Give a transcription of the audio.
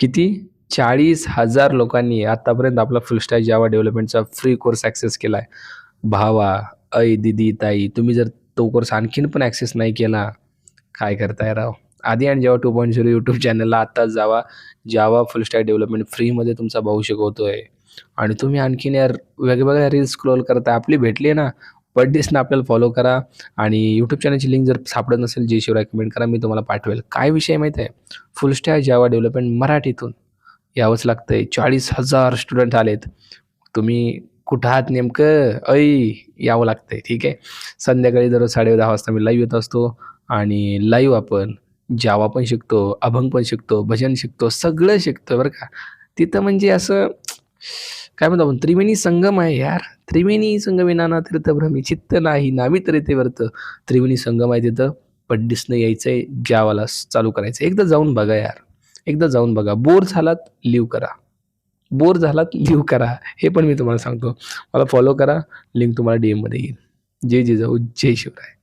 किती? चाळीस हजार लोकांनी आतापर्यंत आपला फुलस्टॅक जावा डेव्हलपमेंटचा फ्री कोर्स ॲक्सेस केला आहे भावा ऐ दिदी ताई तुम्ही जर तो कोर्स आणखीन पण ॲक्सेस नाही केला काय करताय राव? आधी आणि जेव्हा टू पॉईंट झिरो यूट्यूब चॅनलला आत्ताच जावा जावा फुलस्टॅक डेव्हलपमेंट फ्रीमध्ये तुमचा भाऊ आहे आणि तुम्ही आणखीन यार वेगवेगळ्या रील्स स्क्रोल करता आपली भेटली आहे ना? बड्डेसनं आपल्याला फॉलो करा. आणि यूट्यूब चॅनलची लिंक जर सापडत नसेल जे शिवराय कमेंट करा मी तुम्हाला पाठवेल. काय विषय माहीत आहे? फुलस्टॅक जावा डेव्हलपमेंट मराठीतून. यावंच लागतं आहे चाळीस हजार स्टुडंट आलेत. तुम्ही कुठं आहात नेमकं? ऐ यावं लागतं आहे ठीक आहे? संध्याकाळी दररोज साडे दहा वाजता मी लाईव्ह येत असतो. आणि लाईव्ह आपण जावा पण शिकतो अभंग पण शिकतो भजन शिकतो सगळं शिकतो बरं का. तिथं म्हणजे असं काय म्हणतो आपण? त्रिवेणी संगम आहे यार. त्रिवेणी संगमेनाना तीर्थभ्रमी चित्त नाही नावी तरी ते वर्त त्रिवेणी संगम आहे तिथं. पड्डीसनं यायचं आहे जावाला चालू करायचं एकदा जाऊन बघा यार. एकदा जाऊन बघा. बोर झालात लिव्ह करा. बोर झालात लिव्ह करा. हे पण मी तुम्हाला सांगतो. मला फॉलो करा. लिंक तुम्हाला डी एममध्ये येईल. जय जिजाऊ जय शिवराय.